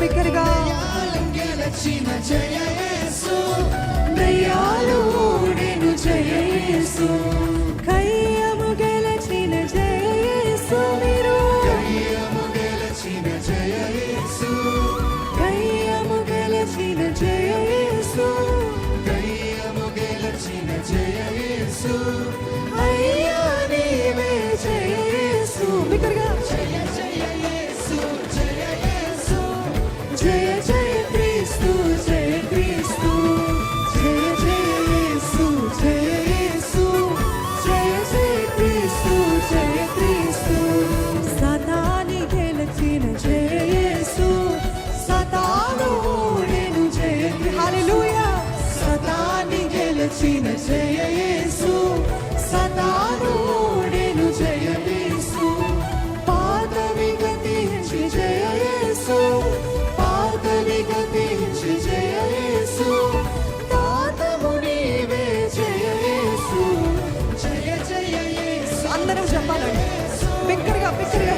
బిగ్గరగా దయ్యాలం గెలచిన జయ యేసు దయ్యాలు ఓడెను జయ యేసు కయ్యము గెలచిన జయేసు మీరు. దయ్యము గెలచిన జయ యేసు కయ్యము గెలచిన జయేసు. దయ్యము గెలచిన జయ యేసు అయ్యా నీవే జయేసు. బిగ్గరగా. అందరం చెప్పాలండి. బిక్కరగా బిక్కరగా